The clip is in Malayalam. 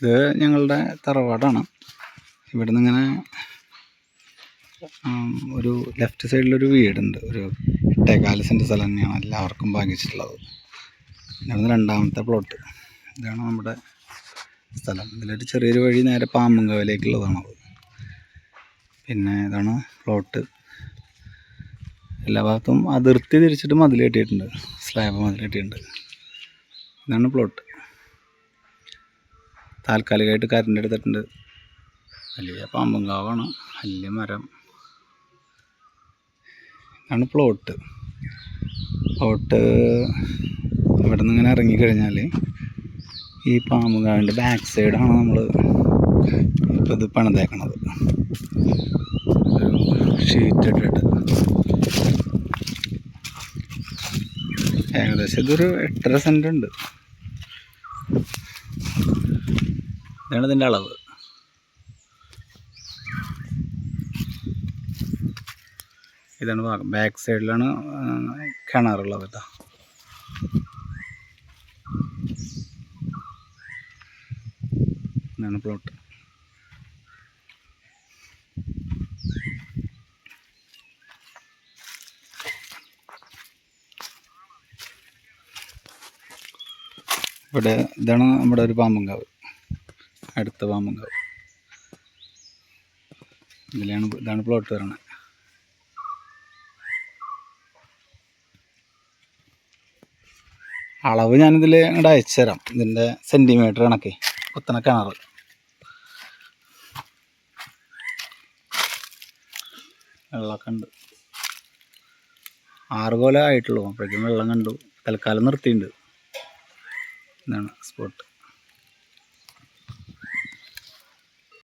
ഇത് ഞങ്ങളുടെ തറവാടാണ്. ഇവിടുന്ന് ഇങ്ങനെ ആം, ഒരു ലെഫ്റ്റ് സൈഡിലൊരു വീടുണ്ട്. ഒരു എട്ടേകാൽ സെന്റ് സ്ഥലം തന്നെയാണ് എല്ലാവർക്കും ഭാഗിച്ചിട്ടുള്ളത് ഇതാണ് രണ്ടാമത്തെ പ്ലോട്ട് ഇതാണ് നമ്മുടെ സ്ഥലം. ഇതിലൊരു ചെറിയൊരു വഴി നേരെ പാമ്പങ്കാവിലേക്കുള്ളതാണത് പിന്നെ ഇതാണ് പ്ലോട്ട് എല്ലാ ഭാഗത്തും അതിർത്തി തിരിച്ചിട്ട് മതിൽ സ്ലാബ് മതിൽ ഇതാണ് പ്ലോട്ട് താൽക്കാലികമായിട്ട് കറണ്ട് എടുത്തിട്ടുണ്ട്. വലിയ പാമ്പങ്കാവാണ്. വലിയ മരം. ആണ് പ്ലോട്ട്. പ്ലോട്ട് ഇവിടെ നിന്ന് ഇങ്ങനെ ഇറങ്ങിക്കഴിഞ്ഞാൽ ഈ പാമ്പങ്കാവിന്റെ ബാക്ക് സൈഡാണ് നമ്മൾ ഇപ്പോൾ ഇത് പണിതേക്കണത്. ഒരു ഷീറ്റ് ഇട്ടിട്ട്. ഏകദേശം ഇതൊരു എട്ടര സെന്റ് ഉണ്ട്. ഇതാണ് ഇതിന്റെ അളവ്. ഇതാണ് ഭാഗം. ബാക്ക് സൈഡിലാണ് കിണറുള്ളത് കേട്ടോ. ഇതാണ് പ്ലോട്ട് ഇവിടെ ഇതാണ് നമ്മുടെ ഒരു പാമ്പുങ്കാവ് അടുത്ത പാമ്പുങ്കാവ് ഇതിലാണ് ഇതാണ് പ്ലോട്ട് വരണത് അളവ് ഞാനിതിൽ ഇങ്ങോട്ട് അയച്ചു തരാം. ഇതിന്റെ സെന്റിമീറ്റർ കണക്കെ കുത്തണ കിണർ വെള്ളമൊക്കെ ഉണ്ട്. ആറ് കൊല ആയിട്ടുള്ളൂ. അപ്പോഴേക്കും വെള്ളം കണ്ടു. തൽക്കാലം നിർത്തിയിട്ടുണ്ട്. ഇതാണ് സ്പോട്ട്